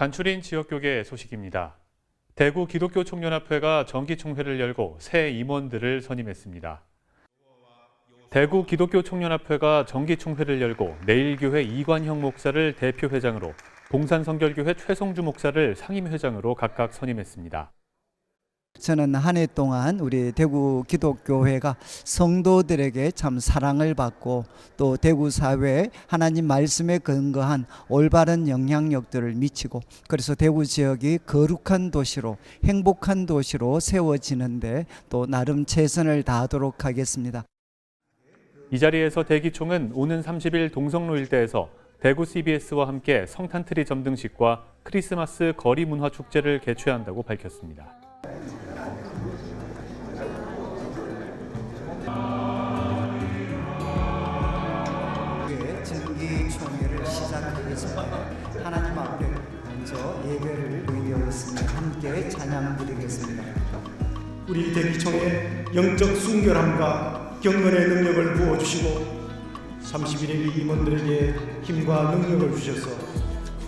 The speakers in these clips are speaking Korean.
간추린 지역교계 소식입니다. 대구 기독교 총연합회가 정기총회를 열고 새 임원들을 선임했습니다. 대구 기독교 총연합회가 정기총회를 열고 내일교회 이관형 목사를 대표회장으로 봉산성결교회 최성주 목사를 상임회장으로 각각 선임했습니다. 저는 한 해 동안 우리 대구 기독교회가 성도들에게 참 사랑을 받고 또 대구 사회에 하나님 말씀에 근거한 올바른 영향력들을 미치고 그래서 대구 지역이 거룩한 도시로 행복한 도시로 세워지는데 또 나름 최선을 다하도록 하겠습니다. 이 자리에서 대기총은 오는 30일 동성로 일대에서 대구 CBS와 함께 성탄트리 점등식과 크리스마스 거리 문화 축제를 개최한다고 밝혔습니다. 앞에 먼저 예배를 드리겠습니다. 함께 찬양 드리겠습니다. 우리 대기총의 영적 순결함과 경건의 능력을 부어주시고 31일 임원들에게 힘과 능력을 주셔서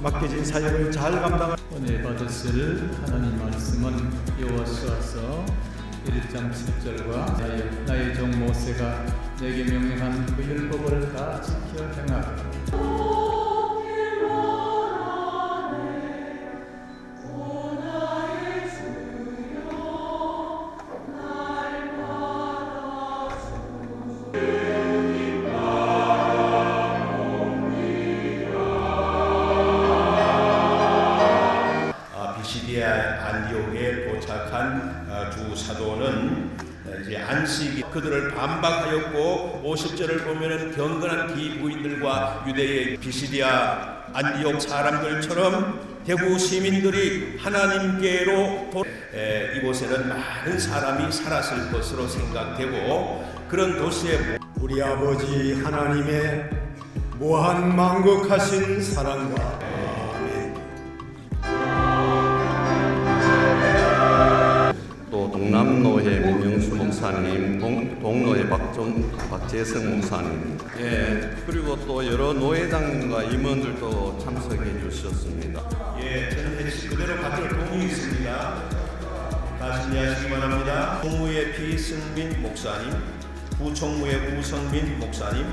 맡겨진 사역을 잘 감당할 오늘 받으실 하나님 말씀은 여호수아서 1장 7절과 나의, 나의 종 모세가 내게 명령한 그 율법을 다 지켜 행하라 안디옥에 도착한 아, 두 사도는 이제 안식이 그들을 반박하였고 50절을 보면은 경건한 비부인들과 유대의 비시디아 안디옥 사람들처럼 대구 시민들이 하나님께로 도, 에, 이곳에는 많은 사람이 살았을 것으로 생각되고 그런 도시에 우리 아버지 하나님의 무한 만극하신 사랑과 동남노회 민영수 목사님, 동, 동노회 박종, 박재성 목사님, 예, 그리고 또 여러 노회장과 임원들도 참석해 주셨습니다. 예, 저는 역시 그대로 받을 동의 있습니다. 가슴이하시기 바랍니다. 총무의 피승민 목사님, 부총무의 우성민 목사님,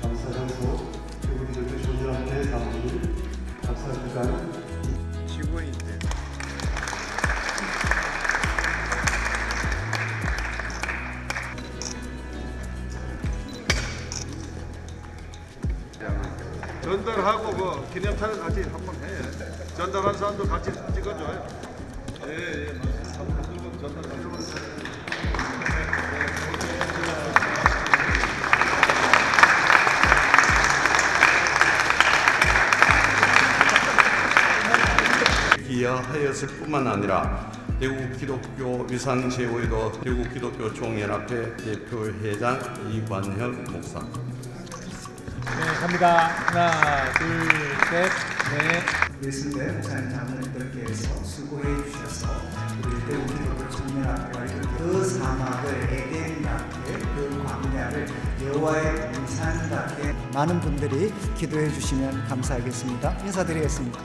감사하고 그분들께 존재한테 감사를 감사합니다. 전달하고 뭐 기념사진 같이 한번 해. 전달한 사람도 같이 찍어줘요. 예, 예, 맞습니다. 한번 전달하려고 기여하였을 뿐만 아니라 대구 기독교 위산 제후에도 대구 기독교 총연합회 대표회장 이관형 목사, 네 갑니다 하나 둘 셋넷 예수대 목사님 장로님들께서 수고해 주셔서 우리 기독교 청년학교가 이렇게 그 사막을 에덴답게 그 광야를 여호와의 동산답게 많은 분들이 기도해 주시면 감사하겠습니다. 인사드리겠습니다.